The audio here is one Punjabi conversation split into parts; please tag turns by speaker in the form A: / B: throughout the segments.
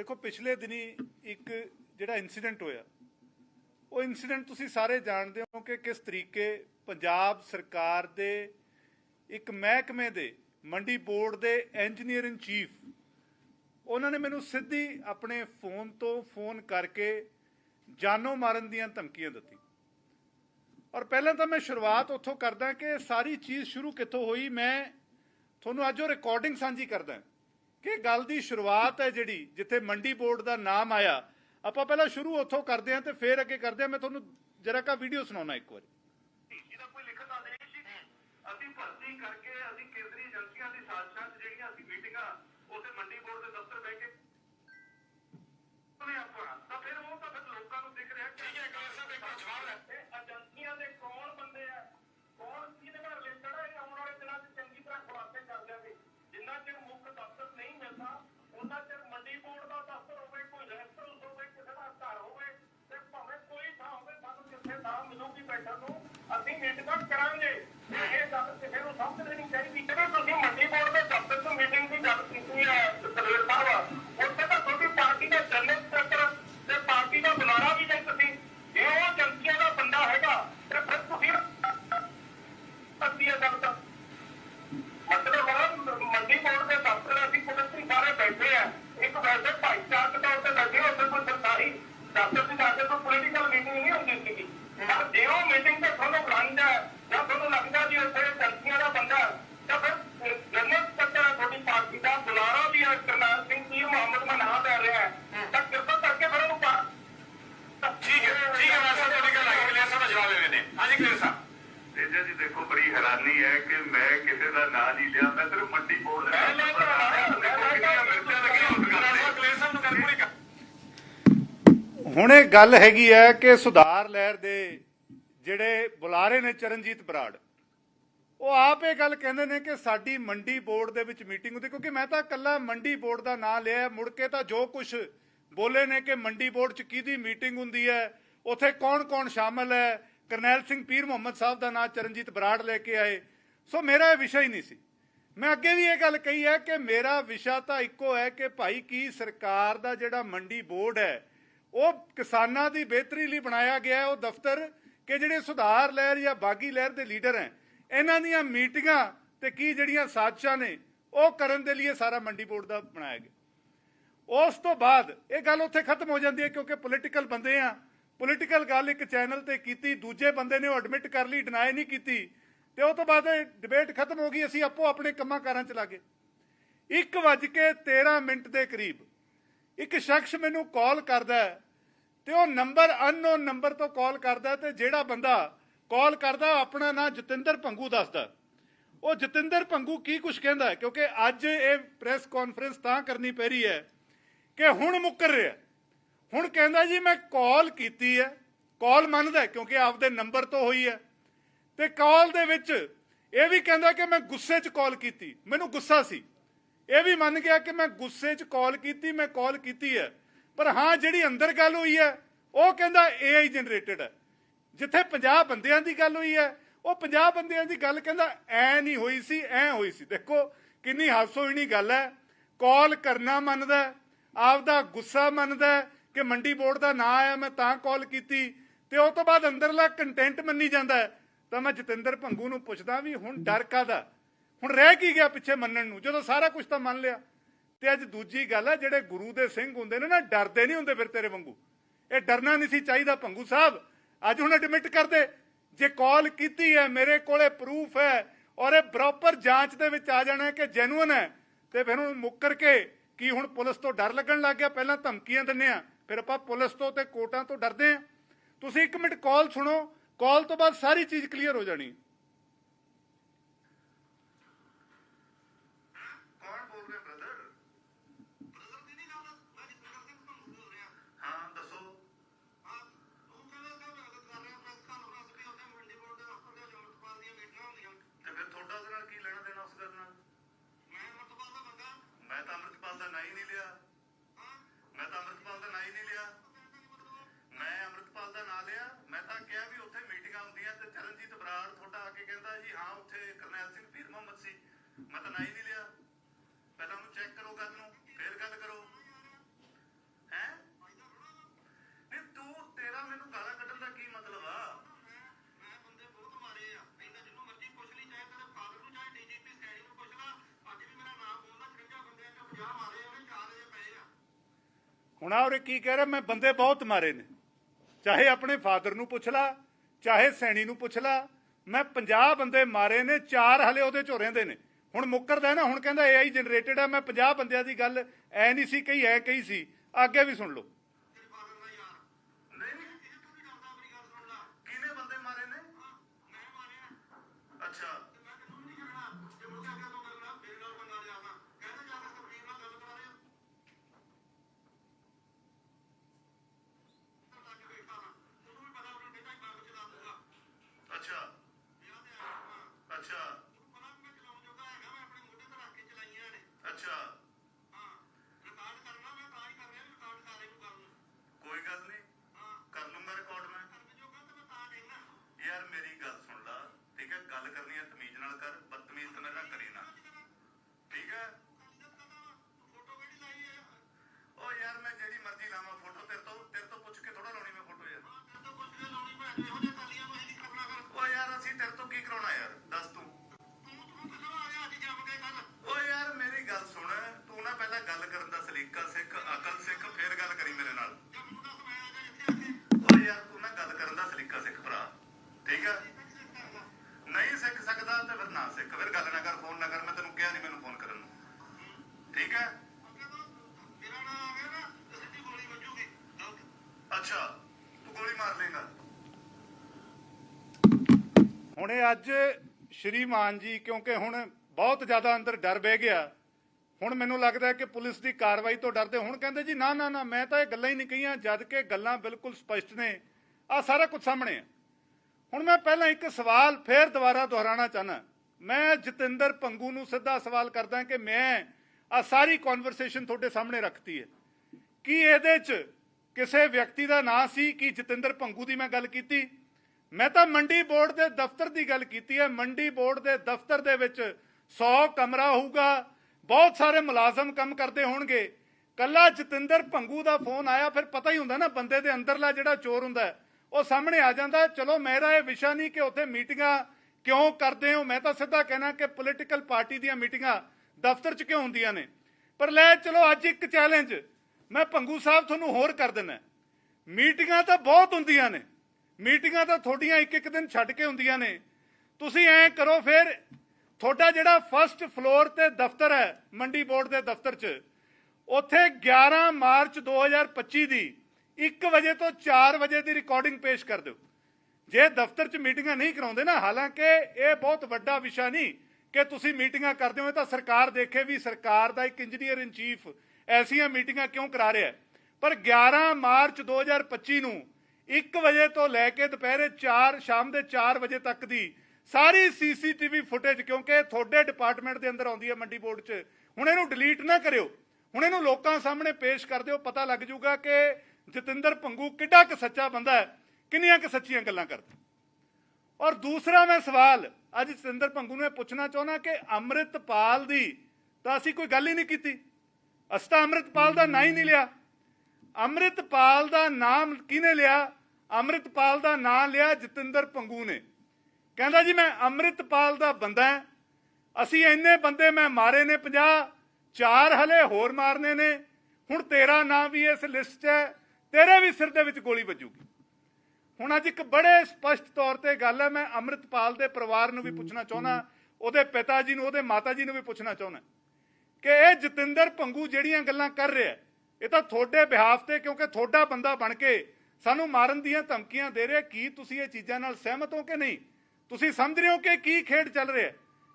A: ਦੇਖੋ, ਪਿਛਲੇ ਦਿਨੀ ਇੱਕ ਜਿਹੜਾ ਇਨਸੀਡੈਂਟ ਹੋਇਆ, ਉਹ ਇਨਸੀਡੈਂਟ ਤੁਸੀਂ ਸਾਰੇ ਜਾਣਦੇ ਹੋ ਕਿ ਕਿਸ ਤਰੀਕੇ ਪੰਜਾਬ ਸਰਕਾਰ ਦੇ ਇੱਕ ਮਹਿਕਮੇ ਦੇ, ਮੰਡੀ ਬੋਰਡ ਦੇ ਇੰਜੀਨੀਅਰ ਇਨ ਚੀਫ ਉਹਨਾਂ ਨੇ ਮੈਨੂੰ ਸਿੱਧੀ ਆਪਣੇ ਫੋਨ ਤੋਂ ਫੋਨ ਕਰਕੇ ਜਾਨੋਂ ਮਾਰਨ ਦੀਆਂ ਧਮਕੀਆਂ ਦਿੱਤੀ ਔਰ ਪਹਿਲਾਂ ਤਾਂ ਮੈਂ ਸ਼ੁਰੂਆਤ ਉੱਥੋਂ ਕਰਦਾ ਕਿ ਸਾਰੀ ਚੀਜ਼ ਸ਼ੁਰੂ ਕਿੱਥੋਂ ਹੋਈ, ਮੈਂ ਤੁਹਾਨੂੰ ਅੱਜ ਉਹ ਰਿਕਾਰਡਿੰਗ ਸਾਂਝੀ ਕਰਦਾ। ਕਿ ਗੱਲ ਦੀ ਸ਼ੁਰੂਆਤ ਹੈ ਜਿਹੜੀ ਜਿੱਥੇ ਮੰਡੀ ਬੋਰਡ ਦਾ ਨਾਮ ਆਇਆ। ਆਪਾਂ ਪਹਿਲਾਂ ਸ਼ੁਰੂ ਉੱਥੋਂ ਕਰਦੇ ਹਾਂ ਤੇ ਫਿਰ ਅੱਗੇ ਕਰਦੇ ਹਾਂ। ਮੈਂ ਤੁਹਾਨੂੰ ਜਰਾ ਕਾ ਵੀਡੀਓ ਸੁਣਾਉਣਾ ਇੱਕ ਵਾਰੀ।
B: ਇਹਦਾ ਕੋਈ ਲਿਖਤ ਆਦੇਸ਼ ਹੀ ਨਹੀਂ ਅਸੀਂ ਭਰਤੀ ਕਰਕੇ ਅਸੀਂ ਕੇਂਦਰੀ ਏਜੰਸੀਆਂ ਦੀ ਸਾਜ਼ਿਸ਼ਾਂ 'ਚ ਜਿਹੜੀਆਂ ਅਸੀਂ ਮੀਟਿੰਗਾਂ ਉੱਥੇ ਮੰਡੀ ਬੋਰਡ ਦੇ ਦਫ਼ਤਰ ਬਹਿ ਕੇ ਉਹਨੇ ਆਪਾਂ। ਤਾਂ ਫਿਰ ਉਹ ਤਾਂ ਫਿਰ ਲੋਕਾਂ ਨੂੰ ਦਿਖ ਰਿਹਾ ਕਿ ਠੀਕ ਹੈ ਕਲਰ ਸਾਹਿਬ ਇੱਕ ਸਵਾਲ ਹੈ ਇਹ ਏਜੰਸੀਆਂ ਦੇ ਕੌਣ ਬੰਦੇ ਆ ਕੌਣ ਕਿਹਦੇ ਨਾਲ ਰਿਲੇਟਡ ਹੈ ਇਹ ਆਉਣ ਵਾਲੇ ਦਿਨਾਂ 'ਚ ਚੰਗੀ ਤਰ੍ਹਾਂ ਖੁਲਾਸੇ ਕਰ ਦਿਆਂਗੇ ਜਿੰਨਾ ਚਿਰ ਮੁੱਖ ਦਫ਼ਤਰ ਨਹੀਂ ਮਿਲਦਾ ਉਹਨਾਂ ਚਿਰ ਮੰਡੀ ਬੋਰਡ ਦਾ ਦਫ਼ਤਰ ਹੋਵੇ ਕੋਈ ਰੈਸਟ ਹਾਊਸ ਹੋਵੇ ਕਿਸੇ ਦਾ ਘਰ ਹੋਵੇ ਤੇ ਭਾਵੇਂ ਕੋਈ ਥਾਂ ਹੋਵੇ ਸਾਨੂੰ ਜਿੱਥੇ ਥਾਂ ਮਿਲੂਗੀ ਨੂੰ ਅਸੀਂ ਮੀਟਿੰਗਾਂ ਕਰਾਂਗੇ। ਇਹ ਗੱਲ ਕਿਸੇ ਨੂੰ ਸਮਝ ਲੈਣੀ ਚਾਹੀਦੀ ਜਦੋਂ ਤੁਸੀਂ ਮੰਡੀ ਬੋਰਡ ਦੇ ਦਫ਼ਤਰ ਤੋਂ ਮੀਟਿੰਗ ਦੀ ਗੱਲ
C: ਹਾਂਜੀ ਕਲੀਅਰ ਸਾਹਿਬ।
B: ਤੇਜਾ ਜੀ ਦੇਖੋ ਬੜੀ ਹੈਰਾਨੀ ਹੈ ਕਿ ਮੈਂ ਕਿਸੇ ਦਾ ਨਾਂ ਨਹੀਂ ਲਿਆ ਮੈਂ ਸਿਰਫ ਮੰਡੀ ਬੋਰਡ ਦਾ
C: ਮੈਂ ਲੈ ਕੇ ਆਇਆ
B: ਕਿੰਨੀਆਂ ਮਿਰਚਾਂ ਲੱਗੀਆਂ ਉਸ ਗੱਲ ਤੇ
C: ਕਲੀਅਰ ਸਾਹਿਬ ਨੂੰ ਗੱਲ ਪੂਰੀ ਕਰ।
A: ਹੁਣ ਇਹ ਗੱਲ ਹੈਗੀ ਹੈ ਕਿ ਸੁਧਾਰ ਲਹਿਰ ਦੇ ਜਿਹੜੇ ਬੁਲਾਰੇ ਨੇ ਚਰਨਜੀਤ ਬਰਾੜ ਉਹ ਆਪ ਇਹ ਗੱਲ ਕਹਿੰਦੇ ਨੇ ਕਿ ਸਾਡੀ ਮੰਡੀ ਬੋਰਡ ਦੇ ਵਿੱਚ ਮੀਟਿੰਗ ਹੁੰਦੀ ਕਿਉਂਕਿ ਮੈਂ ਤਾਂ ਕੱਲਾ ਮੰਡੀ ਬੋਰਡ ਦਾ ਨਾਂ ਲਿਆ ਮੁੜ ਕੇ ਤਾਂ ਜੋ ਕੁਝ ਬੋਲੇ ਨੇ ਕਿ ਮੰਡੀ ਬੋਰਡ 'ਚ ਕਿਹਦੀ ਮੀਟਿੰਗ ਹੁੰਦੀ ਹੈ ਉੱਥੇ ਕੌਣ-ਕੌਣ ਸ਼ਾਮਲ ਹੈ ਕਰਨੈਲ ਸਿੰਘ ਪੀਰ ਮੁਹੰਮਦ ਸਾਹਿਬ ਦਾ ਨਾਂ ਚਰਨਜੀਤ ਬਰਾੜ ਲੈ ਕੇ ਆਏ। ਸੋ ਮੇਰਾ ਇਹ ਵਿਸ਼ਾ ਹੀ ਨਹੀਂ ਸੀ। ਮੈਂ ਅੱਗੇ ਵੀ ਇਹ ਗੱਲ ਕਹੀ ਹੈ ਕਿ ਮੇਰਾ ਵਿਸ਼ਾ ਤਾਂ ਇੱਕੋ ਹੈ ਕਿ ਭਾਈ ਕੀ ਸਰਕਾਰ ਦਾ ਜਿਹੜਾ ਮੰਡੀ ਬੋਰਡ ਹੈ, ਉਹ ਕਿਸਾਨਾਂ ਦੀ ਬਿਹਤਰੀ ਲਈ ਬਣਾਇਆ ਗਿਆ ਉਹ ਦਫ਼ਤਰ ਕਿ ਜਿਹੜੇ ਸੁਧਾਰ ਲਹਿਰ ਜਾਂ ਬਾਗੀ ਲਹਿਰ ਦੇ ਲੀਡਰ ਹੈ, ਇਹਨਾਂ ਦੀਆਂ ਮੀਟਿੰਗਾਂ ਤੇ ਕੀ ਜਿਹੜੀਆਂ ਸਾਜ਼ਿਸ਼ਾਂ ਨੇ, ਉਹ ਕਰਨ ਦੇ ਲਈ ਇਹ ਸਾਰਾ ਮੰਡੀ ਬੋਰਡ ਦਾ ਬਣਾਇਆ ਗਿਆ। ਉਸ ਤੋਂ ਬਾਅਦ ਇਹ ਗੱਲ ਉੱਥੇ ਖਤਮ ਹੋ ਜਾਂਦੀ ਹੈ ਕਿਉਂਕਿ ਪੋਲੀਟੀਕਲ ਬੰਦੇ ਆ। ਪੋਲੀਟੀਕਲ ਗੱਲ ਇੱਕ ਚੈਨਲ ਤੇ ਕੀਤੀ, ਦੂਜੇ ਬੰਦੇ ਨੇ ਉਹ ਐਡਮਿਟ ਕਰ ਲਈ ਡਿਨਾਈ ਨਹੀਂ ਕੀਤੀ। ਤੇ ਉਹ ਤੋਂ ਬਾਅਦ ਡਿਬੇਟ ਖਤਮ ਹੋ ਗਈ, ਅਸੀਂ ਆਪੋ ਆਪਣੇ ਕੰਮਾਂ ਕਾਰਾਂ ਚ ਲੱਗੇ। 1:13 ਮਿੰਟ ਦੇ ਕਰੀਬ, ਇੱਕ ਸ਼ਖਸ ਮੈਨੂੰ ਕਾਲ ਕਰਦਾ ਹੈ, ਤੇ ਉਹ ਨੰਬਰ ਅਨਨੋਨ ਨੰਬਰ ਤੋਂ ਕਾਲ ਕਰਦਾ ਹੈ, ਤੇ ਜਿਹੜਾ ਬੰਦਾ ਕਾਲ ਕਰਦਾ, ਆਪਣਾ ਨਾਂ ਜਤਿੰਦਰ ਭੰਗੂ ਦੱਸਦਾ ਉਹ ਜਤਿੰਦਰ ਭੰਗੂ ਕੀ ਕੁਝ ਕਹਿੰਦਾ ਕਿਉਂਕਿ ਅੱਜ ਇਹ ਪ੍ਰੈਸ ਕਾਨਫਰੰਸ ਤਾਂ ਕਰਨੀ ਪੈ ਰਹੀ ਹੈ ਕਿ ਹੁਣ ਮੁੱਕਰ ਰਿਹਾ ਹੁਣ ਕਹਿੰਦਾ ਜੀ ਮੈਂ ਕਾਲ ਕੀਤੀ ਹੈ ਕਾਲ ਮੰਨਦਾ ਕਿਉਂਕਿ ਆਪਦੇ ਨੰਬਰ ਤੋਂ ਹੋਈ ਹੈ। ਤੇ ਕਾਲ ਦੇ ਵਿੱਚ ਇਹ ਵੀ ਕਹਿੰਦਾ ਕਿ ਮੈਂ ਗੁੱਸੇ 'ਚ ਕਾਲ ਕੀਤੀ। ਮੈਨੂੰ ਗੁੱਸਾ ਸੀ। ਇਹ ਵੀ ਮੰਨ ਗਿਆ ਕਿ ਮੈਂ ਗੁੱਸੇ 'ਚ ਕਾਲ ਕੀਤੀ, ਮੈਂ ਕਾਲ ਕੀਤੀ ਹੈ। ਪਰ ਹਾਂ, ਜਿਹੜੀ ਅੰਦਰ ਗੱਲ ਹੋਈ ਹੈ, ਉਹ ਕਹਿੰਦਾ AI ਜਨਰੇਟਡ ਹੈ। ਜਿੱਥੇ 50 ਬੰਦਿਆਂ ਦੀ ਗੱਲ ਹੋਈ ਹੈ, ਉਹ 50 ਬੰਦਿਆਂ ਦੀ ਗੱਲ ਕਹਿੰਦਾ ਐ ਨਹੀਂ ਹੋਈ ਸੀ, ਐ ਹੋਈ ਸੀ। ਦੇਖੋ, ਕਿੰਨੀ ਹਾਸੋਹੀਣੀ ਗੱਲ ਹੈ। ਕਾਲ ਕਰਨਾ ਮੰਨਦਾ ਆਪਦਾ ਗੁੱਸਾ ਮੰਨਦਾ ਕਿ ਮੰਡੀ ਬੋਰਡ ਦਾ ਨਾਂ ਆਇਆ, ਮੈਂ ਤਾਂ ਕਾਲ ਕੀਤੀ ਤੇ ਉਹ ਤੋਂ ਬਾਅਦ ਅੰਦਰਲਾ ਕੰਟੈਂਟ ਮੰਨੀ ਜਾਂਦਾ ਤਾਂ ਮੈਂ ਜਤਿੰਦਰ ਭੰਗੂ ਨੂੰ ਪੁੱਛਦਾ ਵੀ ਹੁਣ ਡਰ ਕਾਦਾ ਹੁਣ ਰਹਿ ਕੀ ਗਿਆ ਪਿੱਛੇ ਮੰਨਣ ਨੂੰ? ਜਦੋਂ ਸਾਰਾ ਕੁਝ ਤਾਂ ਮੰਨ ਲਿਆ। ਤੇ ਅੱਜ ਦੂਜੀ ਗੱਲ ਹੈ ਜਿਹੜੇ ਗੁਰੂ ਦੇ ਸਿੰਘ ਹੁੰਦੇ ਨੇ ਨਾ, ਡਰਦੇ ਨਹੀਂ ਹੁੰਦੇ ਫਿਰ ਤੇਰੇ ਵਾਂਗੂ। ਇਹ ਡਰਨਾ ਨਹੀਂ ਸੀ ਚਾਹੀਦਾ ਭੰਗੂ ਸਾਹਿਬ। ਅੱਜ ਹੁਣ ਐਡਮਿਟ ਕਰਦੇ। ਜੇ ਕਾਲ ਕੀਤੀ ਹੈ, ਮੇਰੇ ਕੋਲੇ ਪ੍ਰੂਫ ਹੈ ਔਰ ਇਹ ਪ੍ਰੋਪਰ ਜਾਂਚ ਦੇ ਵਿੱਚ ਆ ਜਾਣਾ ਕਿ ਜੈਨੂਇਨ ਹੈ, ਤੇ ਫਿਰ ਹੁਣ ਮੁੱਕਰ ਕੇ ਕੀ ਹੁਣ ਪੁਲਿਸ ਤੋਂ ਡਰ ਲੱਗਣ ਲੱਗ ਗਿਆ? ਪਹਿਲਾਂ ਧਮਕੀਆਂ ਦਿੰਨੇ ਆ ਫਿਰ ਆਪਾਂ ਪੁਲਿਸ ਤੋਂ ਤੇ ਕੋਰਟਾਂ ਤੋਂ ਡਰਦੇ ਆ ਤੁਸੀਂ ਇੱਕ ਮਿੰਟ ਕਾਲ ਸੁਣੋ। ਕਾਲ ਤੋਂ ਬਾਅਦ ਸਾਰੀ ਚੀਜ਼ ਕਲੀਅਰ ਹੋ ਜਾਣੀ।
B: ਕੇ ਕਹਿੰਦਾ ਜੀ ਹਾਂ ਉੱਥੇ ਕਰਨੈਲ ਸਿੰਘ ਪੀਰ ਮੁਹੰਮਦ ਸੀ। ਮੈਂ ਤਾਂ ਨਹੀਂ ਲਿਆ। ਪਹਿਲਾਂ ਉਹਨੂੰ ਚੈੱਕ ਕਰੋ ਗੱਲ ਨੂੰ ਫੇਰ ਗੱਲ ਕਰੋ। ਹੈ? ਨਹੀਂ ਤੂੰ ਤੇਰਾ ਮੈਨੂੰ ਗਾਲਾਂ ਕੱਢਣ ਦਾ ਕੀ ਮਤਲਬ ਆ?
A: ਹੁਣ ਆ ਉਹ ਕੀ ਕਹਿ ਰਿਹਾ? ਮੈਂ ਬੰਦੇ ਬਹੁਤ ਮਾਰੇ ਨੇ। ਚਾਹੇ ਆਪਣੇ ਫਾਦਰ ਨੂੰ ਪੁੱਛ ਲਾ ਚਾਹੇ ਸੈਣੀ ਨੂੰ ਪੁੱਛ ਲਾ ਮੈਂ 50 ਬੰਦੇ ਮਾਰੇ ਨੇ, ਚਾਰ ਹਲੇ ਉਹਦੇ ਚੋਂ ਰਹਿੰਦੇ ਨੇ। ਹੁਣ ਮੁੱਕਰਦਾ ਨਾ, ਹੁਣ ਕਹਿੰਦਾ AI ਜਨਰੇਟਡ ਆ, ਮੈਂ 50 ਬੰਦਿਆਂ ਦੀ ਗੱਲ ਐ ਨਹੀਂ ਸੀ ਕਹੀ, ਐ ਕਹੀ ਸੀ। ਅੱਗੇ ਵੀ ਸੁਣ ਲਓ। ਹੁਣ ਇਹ ਅੱਜ ਸ਼੍ਰੀਮਾਨ ਜੀ, ਕਿਉਂਕਿ ਹੁਣ ਬਹੁਤ ਜ਼ਿਆਦਾ ਅੰਦਰ ਡਰ ਬਹਿ ਗਿਆ। ਹੁਣ ਮੈਨੂੰ ਲੱਗਦਾ ਕਿ ਪੁਲਿਸ ਦੀ ਕਾਰਵਾਈ ਤੋਂ ਡਰਦੇ ਹੁਣ, ਕਹਿੰਦੇ ਜੀ, ਨਾ ਨਾ ਨਾ, ਮੈਂ ਤਾਂ ਇਹ ਗੱਲਾਂ ਹੀ ਨਹੀਂ ਕਹੀਆਂ, ਜਦ ਕਿ ਗੱਲਾਂ ਬਿਲਕੁਲ ਸਪਸ਼ਟ ਨੇ। ਆ ਸਾਰਾ ਕੁਝ ਸਾਹਮਣੇ ਆ। ਹੁਣ ਮੈਂ ਪਹਿਲਾਂ ਇੱਕ ਸਵਾਲ ਫੇਰ ਦੁਬਾਰਾ ਦੁਹਰਾਉਣਾ ਚਾਹਨਾ ਮੈਂ ਜਤਿੰਦਰ ਪੰਗੂ ਨੂੰ ਸਿੱਧਾ ਸਵਾਲ ਕਰਦਾ ਕਿ ਮੈਂ ਆ ਸਾਰੀ ਕਨਵਰਸੇਸ਼ਨ ਤੁਹਾਡੇ ਸਾਹਮਣੇ ਰੱਖਤੀ ਹੈ। ਕੀ ਇਹਦੇ 'ਚ ਕਿਸੇ ਵਿਅਕਤੀ ਦਾ ਨਾਂ ਸੀ? ਕਿ ਜਤਿੰਦਰ ਪੰਗੂ ਦੀ ਮੈਂ ਗੱਲ ਕੀਤੀ? ਮੈਂ ਤਾਂ ਮੰਡੀ ਬੋਰਡ ਦੇ ਦਫ਼ਤਰ ਦੀ ਗੱਲ ਕੀਤੀ ਹੈ। ਮੰਡੀ ਬੋਰਡ ਦੇ ਦਫ਼ਤਰ ਦੇ ਵਿੱਚ 100 ਕਮਰਾ ਹੋਊਗਾ। ਬਹੁਤ ਸਾਰੇ ਮੁਲਾਜ਼ਮ ਕੰਮ ਕਰਦੇ ਹੋਣਗੇ। ਕੱਲਾ ਜਤਿੰਦਰ ਭੰਗੂ ਦਾ ਫੋਨ ਆਇਆ, ਫਿਰ ਪਤਾ ਹੀ ਹੁੰਦਾ ਨਾ ਬੰਦੇ ਦੇ ਅੰਦਰਲਾ ਜਿਹੜਾ ਚੋਰ ਹੁੰਦਾ ਉਹ ਸਾਹਮਣੇ ਆ ਜਾਂਦਾ ਚਲੋ ਮੇਰਾ ਇਹ ਵਿਸ਼ਾ ਨਹੀਂ ਕਿ ਉੱਥੇ ਮੀਟਿੰਗਾਂ ਕਿਉਂ ਕਰਦੇ ਹੋ? ਮੈਂ ਤਾਂ ਸਿੱਧਾ ਕਹਿਣਾ ਕਿ ਪੋਲੀਟੀਕਲ ਪਾਰਟੀ ਦੀਆਂ ਮੀਟਿੰਗਾਂ ਦਫ਼ਤਰ 'ਚ ਕਿਉਂ ਹੁੰਦੀਆਂ ਨੇ? ਪਰ ਲੈ ਚਲੋ ਅੱਜ ਇੱਕ ਚੈਲੰਜ ਮੈਂ ਭੰਗੂ ਸਾਹਿਬ ਤੁਹਾਨੂੰ ਹੋਰ ਕਰ ਦਿੰਦਾ। ਮੀਟਿੰਗਾਂ ਤਾਂ ਬਹੁਤ ਹੁੰਦੀਆਂ ਨੇ। ਮੀਟਿੰਗਾਂ ਤਾਂ ਤੁਹਾਡੀਆਂ ਇੱਕ ਇੱਕ ਦਿਨ ਛੱਡ ਕੇ ਹੁੰਦੀਆਂ ਨੇ। ਤੁਸੀਂ ਐ ਕਰੋ ਫਿਰ, ਤੁਹਾਡਾ ਜਿਹੜਾ ਫਰਸਟ ਫਲੋਰ ਤੇ ਦਫ਼ਤਰ ਹੈ, ਮੰਡੀ ਬੋਰਡ ਦੇ ਦਫ਼ਤਰ 'ਚ, ਉੱਥੇ 11 ਮਾਰਚ 2025 ਦੀ 1 ਵਜੇ ਤੋਂ 4 ਵਜੇ ਦੀ ਰਿਕਾਰਡਿੰਗ ਪੇਸ਼ ਕਰ ਦਿਓ। ਜੇ ਦਫ਼ਤਰ 'ਚ ਮੀਟਿੰਗਾਂ ਨਹੀਂ ਕਰਾਉਂਦੇ ਨਾ, ਹਾਲਾਂਕਿ ਇਹ ਬਹੁਤ ਵੱਡਾ ਵਿਸ਼ਾ ਨਹੀਂ ਕਿ ਤੁਸੀਂ ਮੀਟਿੰਗਾਂ ਕਰਦੇ ਹੋ ਤਾਂ ਸਰਕਾਰ ਦੇਖੇ ਵੀ ਸਰਕਾਰ ਦਾ ਇੱਕ ਇੰਜੀਨੀਅਰ ਇਨ ਚੀਫ ਐਸੀਆਂ ਮੀਟਿੰਗਾਂ ਕਿਉਂ ਕਰਾ ਰਿਹਾ ਪਰ 11 ਮਾਰਚ 2025 ਨੂੰ 1 ਵਜੇ ਤੋਂ ਲੈ ਕੇ ਦੁਪਹਿਰੇ 4 ਸ਼ਾਮ ਦੇ 4 ਵਜੇ ਤੱਕ ਦੀ ਸਾਰੀ ਸੀਸੀਟੀਵੀ ਫੁਟੇਜ, ਕਿਉਂਕਿ ਤੁਹਾਡੇ ਡਿਪਾਰਟਮੈਂਟ ਦੇ ਅੰਦਰ ਆਉਂਦੀ ਹੈ ਮੰਡੀ ਬੋਰਡ 'ਚ। ਹੁਣ ਇਹਨੂੰ ਡਿਲੀਟ ਨਾ ਕਰਿਓ। ਹੁਣ ਇਹਨੂੰ ਲੋਕਾਂ ਸਾਹਮਣੇ ਪੇਸ਼ ਕਰ ਦਿਓ, ਪਤਾ ਲੱਗ ਜਾਊਗਾ ਕਿ ਜਤਿੰਦਰ ਭੰਗੂ ਕਿੱਡਾ ਕੁ ਸੱਚਾ ਬੰਦਾ ਹੈ, ਕਿੰਨੀਆਂ ਕੁ ਸੱਚੀਆਂ ਗੱਲਾਂ ਕਰਦਾ। ਔਰ ਦੂਸਰਾ ਮੈਂ ਸਵਾਲ, ਅੱਜ ਜਤਿੰਦਰ ਭੰਗੂ ਨੂੰ ਇਹ ਪੁੱਛਣਾ ਚਾਹੁੰਦਾ ਕਿ ਅੰਮ੍ਰਿਤਪਾਲ ਦੀ ਤਾਂ ਅਸੀਂ ਕੋਈ ਗੱਲ ਹੀ ਨਹੀਂ ਕੀਤੀ। ਅਸੀਂ ਤਾਂ ਅੰਮ੍ਰਿਤਪਾਲ ਦਾ ਨਾਂ ਹੀ ਨਹੀਂ ਲਿਆ। ਅੰਮ੍ਰਿਤਪਾਲ ਦਾ ਨਾਮ ਕਿਹਨੇ ਲਿਆ? ਅੰਮ੍ਰਿਤਪਾਲ ਦਾ ਨਾਂ ਲਿਆ ਜਤਿੰਦਰ ਪੰਗੂ ਨੇ। ਕਹਿੰਦਾ ਜੀ, ਮੈਂ ਅੰਮ੍ਰਿਤਪਾਲ ਦਾ ਬੰਦਾ ਅਸੀਂ ਇੰਨੇ ਬੰਦੇ, ਮੈਂ ਮਾਰੇ ਨੇ 50 ਚਾਰ ਹਲੇ ਹੋਰ ਮਾਰਨੇ ਨੇ। ਹੁਣ ਤੇਰਾ ਨਾਂ ਵੀ ਇਸ ਲਿਸਟ 'ਚ ਹੈ, ਤੇਰੇ ਵੀ ਸਿਰ ਦੇ ਵਿੱਚ ਗੋਲੀ ਵੱਜੂਗੀ। ਹੁਣ ਅੱਜ ਇੱਕ ਬੜੇ ਸਪਸ਼ਟ ਤੌਰ ਤੇ ਗੱਲ ਹੈ, ਮੈਂ ਅੰਮ੍ਰਿਤਪਾਲ ਦੇ ਪਰਿਵਾਰ ਨੂੰ ਵੀ ਪੁੱਛਣਾ ਚਾਹੁੰਦਾ, ਉਹਦੇ ਪਿਤਾ ਜੀ ਨੂੰ, ਉਹਦੇ ਮਾਤਾ ਜੀ ਨੂੰ ਵੀ ਪੁੱਛਣਾ ਚਾਹੁੰਦਾ ਕਿ ਇਹ ਜਤਿੰਦਰ ਪੰਗੂ ਜਿਹੜੀਆਂ ਗੱਲਾਂ ਕਰ ਰਿਹਾ ਇਹ ਤਾਂ ਤੁਹਾਡੇ ਬਿਹਾਫ ਤੇ, ਕਿਉਂਕਿ ਤੁਹਾਡਾ ਬੰਦਾ ਬਣ ਕੇ ਸਾਨੂੰ ਮਾਰਨ ਦੀਆਂ ਧਮਕੀਆਂ ਦੇ ਰਿਹਾ ਕੀ ਤੁਸੀਂ ਇਹ ਚੀਜ਼ਾਂ ਨਾਲ ਸਹਿਮਤ ਹੋ ਕਿ ਨਹੀਂ? ਤੁਸੀਂ ਸਮਝ ਰਹੇ ਹੋ ਕਿ ਕੀ ਖੇਡ ਚੱਲ ਰਿਹਾ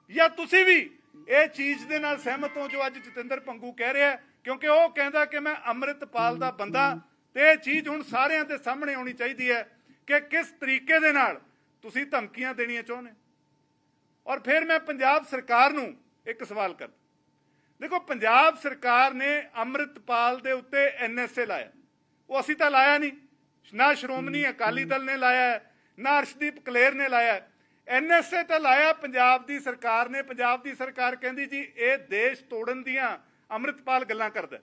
A: ਜਾਂ ਤੁਸੀਂ ਵੀ ਇਹ ਚੀਜ਼ ਦੇ ਨਾਲ ਸਹਿਮਤ ਹੋ ਜੋ ਅੱਜ ਜਤਿੰਦਰ ਪੰਗੂ ਕਹਿ ਰਿਹਾ ਕਿਉਂਕਿ ਉਹ ਕਹਿੰਦਾ ਕਿ ਮੈਂ ਅੰਮ੍ਰਿਤਪਾਲ ਦਾ ਬੰਦਾ ਤੇ ਇਹ ਚੀਜ਼ ਹੁਣ ਸਾਰਿਆਂ ਦੇ ਸਾਹਮਣੇ ਆਉਣੀ ਚਾਹੀਦੀ ਹੈ ਕਿ ਕਿਸ ਤਰੀਕੇ ਦੇ ਨਾਲ ਤੁਸੀਂ ਧਮਕੀਆਂ ਦੇਣੀਆਂ ਚਾਹੁੰਦੇ ਔਰ ਫਿਰ ਮੈਂ ਪੰਜਾਬ ਸਰਕਾਰ ਨੂੰ ਇੱਕ ਸਵਾਲ ਕਰਦਾ। ਦੇਖੋ, ਪੰਜਾਬ ਸਰਕਾਰ ਨੇ ਅੰਮ੍ਰਿਤਪਾਲ ਦੇ ਉੱਤੇ ਐਨਐਸਏ ਲਾਇਆ। ਉਹ ਅਸੀਂ ਤਾਂ ਲਾਇਆ ਨਹੀਂ। ਨਾ ਸ਼੍ਰੋਮਣੀ ਅਕਾਲੀ ਦਲ ਨੇ ਲਾਇਆ ਨਾ ਅਰਸ਼ਦੀਪ ਕਲੇਰ ਨੇ ਲਾਇਆ ਐਨਐਸਏ ਤਾਂ ਲਾਇਆ, ਪੰਜਾਬ ਦੀ ਸਰਕਾਰ ਨੇ, ਪੰਜਾਬ ਦੀ ਸਰਕਾਰ ਕਹਿੰਦੀ ਜੀ, ਇਹ ਦੇਸ਼ ਤੋੜਨ ਦੀਆਂ ਅੰਮ੍ਰਿਤਪਾਲ ਗੱਲਾਂ ਕਰਦਾ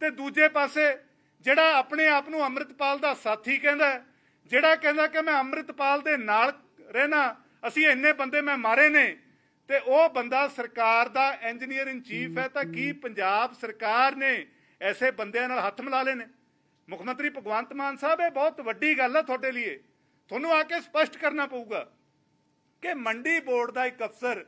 A: ਤੇ ਦੂਜੇ ਪਾਸੇ, ਜਿਹੜਾ ਆਪਣੇ ਆਪ ਨੂੰ ਅੰਮ੍ਰਿਤਪਾਲ ਦਾ ਸਾਥੀ ਕਹਿੰਦਾ ਜਿਹੜਾ ਕਹਿੰਦਾ ਕਿ ਮੈਂ ਅੰਮ੍ਰਿਤਪਾਲ ਦੇ ਨਾਲ ਰਹਿਣਾ, ਅਸੀਂ ਇੰਨੇ ਬੰਦੇ ਮੈਂ ਮਾਰੇ ਨੇ, ਤੇ ਉਹ ਬੰਦਾ ਸਰਕਾਰ ਦਾ ਇੰਜੀਨੀਅਰ ਇਨ ਚੀਫ ਹੈ, ਤਾਂ ਕੀ ਪੰਜਾਬ ਸਰਕਾਰ ਨੇ ਐਸੇ ਬੰਦਿਆਂ ਨਾਲ ਹੱਥ ਮਿਲਾ ਲਏ ਨੇ? ਮੁੱਖ ਮੰਤਰੀ ਭਗਵੰਤ ਮਾਨ ਸਾਹਿਬ, ਇਹ ਬਹੁਤ ਵੱਡੀ ਗੱਲ ਹੈ ਤੁਹਾਡੇ ਲਈ ਤੁਹਾਨੂੰ ਆ ਕੇ ਸਪਸ਼ਟ ਕਰਨਾ ਪਊਗਾ ਕਿ ਮੰਡੀ ਬੋਰਡ ਦਾ ਇੱਕ ਅਫਸਰ,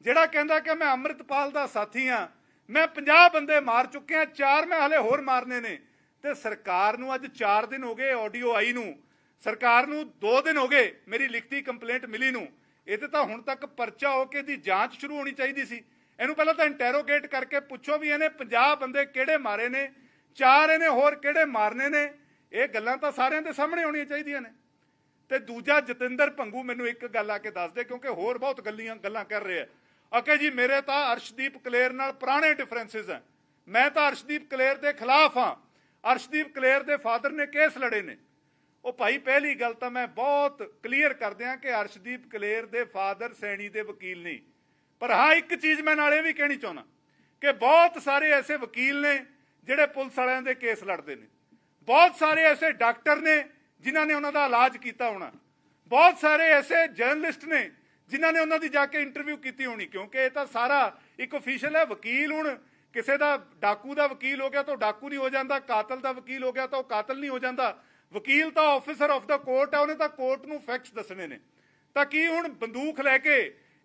A: ਜਿਹੜਾ ਕਹਿੰਦਾ ਕਿ ਮੈਂ ਅੰਮ੍ਰਿਤਪਾਲ ਦਾ ਸਾਥੀ ਆ ਮੈਂ 50 ਬੰਦੇ ਮਾਰ ਚੁੱਕਿਆ ਚਾਰ ਮੈਂ ਹਲੇ ਹੋਰ ਮਾਰਨੇ ਨੇ। ਤੇ ਸਰਕਾਰ ਨੂੰ ਅੱਜ 4 ਦਿਨ ਹੋ ਗਏ ਆਡੀਓ ਆਈ ਨੂੰ। ਸਰਕਾਰ ਨੂੰ 2 ਦਿਨ ਹੋ ਗਏ ਮੇਰੀ ਲਿਖਤੀ ਕੰਪਲੇਂਟ ਮਿਲੀ ਨੂੰ। ਇਹ ਤੇ ਤਾਂ ਹੁਣ ਤੱਕ ਪਰਚਾ ਹੋ ਕੇ ਦੀ ਜਾਂਚ ਸ਼ੁਰੂ ਹੋਣੀ ਚਾਹੀਦੀ ਸੀ। ਇਹਨੂੰ ਪਹਿਲਾਂ ਤਾਂ ਇੰਟਰੋਗੇਟ ਕਰਕੇ ਪੁੱਛੋ ਵੀ ਇਹਨੇ 50 ਬੰਦੇ ਕਿਹੜੇ ਮਾਰੇ ਨੇ। ਚਾਰ ਇਹਨੇ ਹੋਰ ਕਿਹੜੇ ਮਾਰਨੇ ਨੇ? ਇਹ ਗੱਲਾਂ ਤਾਂ ਸਾਰਿਆਂ ਦੇ ਸਾਹਮਣੇ ਆਉਣੀਆਂ ਚਾਹੀਦੀਆਂ ਨੇ। ਤੇ ਦੂਜਾ ਜਤਿੰਦਰ ਭੰਗੂ ਮੈਨੂੰ ਇੱਕ ਗੱਲ ਆ ਕੇ ਦੱਸ ਦੇ, ਕਿਉਂਕਿ ਹੋਰ ਬਹੁਤ ਗੱਲੀਆਂ ਗੱਲਾਂ ਕਰ ਰਹੇ ਆ ਅਕੇ ਜੀ, ਮੇਰੇ ਤਾਂ ਅਰਸ਼ਦੀਪ ਕਲੇਰ ਨਾਲ ਪੁਰਾਣੇ ਡਿਫਰੈਂਸਸ ਆ ਮੈਂ ਤਾਂ ਅਰਸ਼ਦੀਪ ਕਲੇਰ ਦੇ ਖਿਲਾਫ ਹਾਂ। ਅਰਸ਼ਦੀਪ ਕਲੇਰ ਦੇ ਫਾਦਰ ਨੇ ਕੇਸ ਲੜੇ ਨੇ। ਉਹ ਭਾਈ, ਪਹਿਲੀ ਗੱਲ ਤਾਂ ਮੈਂ ਬਹੁਤ ਕਲੀਅਰ ਕਰ ਦਿਆਂ ਕਿ ਅਰਸ਼ਦੀਪ ਕਲੇਰ ਦੇ ਫਾਦਰ ਸੈਣੀ ਦੇ ਵਕੀਲ ਨਹੀਂ ਪਰ ਹਾਂ, ਇੱਕ ਚੀਜ਼ ਮੈਂ ਨਾਲੇ ਵੀ ਕਹਿਣੀ ਚਾਹੁੰਦਾ ਕਿ ਬਹੁਤ ਸਾਰੇ ਐਸੇ ਵਕੀਲ ਨੇ ਜਿਹੜੇ ਪੁਲਿਸ ਵਾਲਿਆਂ ਦੇ ਕੇਸ ਲੜਦੇ ਨੇ। ਬਹੁਤ ਸਾਰੇ ਐਸੇ ਡਾਕਟਰ ਨੇ ਜਿਨ੍ਹਾਂ ਨੇ ਉਹਨਾਂ ਦਾ ਇਲਾਜ ਕੀਤਾ ਹੋਣਾ। ਬਹੁਤ ਸਾਰੇ ਐਸੇ ਜਰਨਲਿਸਟ ਨੇ ਜਿਨ੍ਹਾਂ ਨੇ ਉਹਨਾਂ ਦੀ ਜਾ ਕੇ ਇੰਟਰਵਿਊ ਕੀਤੀ ਹੋਣੀ, ਕਿਉਂਕਿ ਇਹ ਤਾਂ ਸਾਰਾ ਇੱਕ ਅਫੀਸ਼ੀਅਲ ਹੈ, ਵਕੀਲ ਹੁਣ। ਕਿਸੇ ਦਾ ਡਾਕੂ ਦਾ ਵਕੀਲ ਹੋ ਗਿਆ ਤਾਂ ਡਾਕੂ ਨਹੀਂ ਹੋ ਜਾਂਦਾ, ਕਾਤਲ ਦਾ ਵਕੀਲ ਹੋ ਗਿਆ ਤਾਂ ਉਹ ਕਾਤਲ ਨਹੀਂ ਹੋ ਜਾਂਦਾ। ਵਕੀਲ ਤਾਂ ਆਫੀਸਰ ਆਫ ਦਾ ਕੋਰਟ ਹੈ ਉਹਨੇ ਤਾਂ ਕੋਰਟ ਨੂੰ ਫੈਕਟਸ ਦੱਸਣੇ ਨੇ। ਤਾਂ ਕੀ ਹੁਣ ਬੰਦੂਕ ਲੈ ਕੇ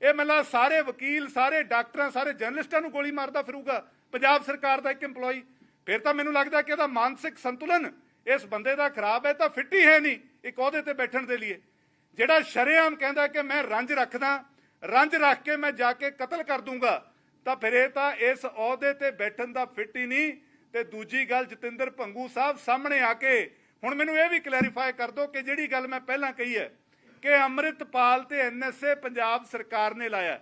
A: ਇਹ ਮੱਲਾ ਸਾਰੇ ਵਕੀਲ, ਸਾਰੇ ਡਾਕਟਰਾਂ, ਸਾਰੇ ਜਰਨਲਿਸਟਾਂ ਨੂੰ ਗੋਲੀ ਮਾਰਦਾ ਫਿਰੂਗਾ? ਪੰਜਾਬ ਸਰਕਾਰ ਦਾ ਇੱਕ EMPLOYE ਫਿਰ ਤਾਂ ਮੈਨੂੰ ਲੱਗਦਾ ਕਿ ਇਹਦਾ ਮਾਨਸਿਕ ਸੰਤੁਲਨ ਇਸ ਬੰਦੇ ਦਾ ਖਰਾਬ ਹੈ, ਤਾਂ ਫਿੱਟ ਹੀ ਹੈ ਨਹੀਂ ਇੱਕ ਅਹੁਦੇ ਤੇ ਬੈਠਣ ਦੇ ਲਈ ਜਿਹੜਾ ਸ਼ਰੇਆਮ ਕਹਿੰਦਾ ਕਿ ਮੈਂ ਰੰਜ ਰੱਖਦਾ, ਰੰਜ ਰੱਖ ਕੇ ਮੈਂ ਜਾ ਕੇ ਕਤਲ ਕਰ ਦੂੰਗਾ, ਤਾਂ ਫਿਰ ਇਹ ਤਾਂ ਇਸ ਅਹੁਦੇ ਤੇ ਬੈਠਣ ਦਾ ਫਿੱਟ ਹੀ ਨਹੀਂ। ਤੇ ਦੂਜੀ ਗੱਲ ਜਤਿੰਦਰ ਭੰਗੂ ਸਾਹਿਬ ਸਾਹਮਣੇ ਆ ਕੇ, ਹੁਣ ਮੈਨੂੰ ਇਹ ਵੀ ਕਲੈਰੀਫਾਈ ਕਰ ਦਿਓ ਕਿ ਜਿਹੜੀ ਗੱਲ ਮੈਂ ਪਹਿਲਾਂ ਕਹੀ ਹੈ ਕਿ ਅੰਮ੍ਰਿਤਪਾਲ ਤੇ ਐਨਐਸਏ ਪੰਜਾਬ ਸਰਕਾਰ ਨੇ ਲਾਇਆ।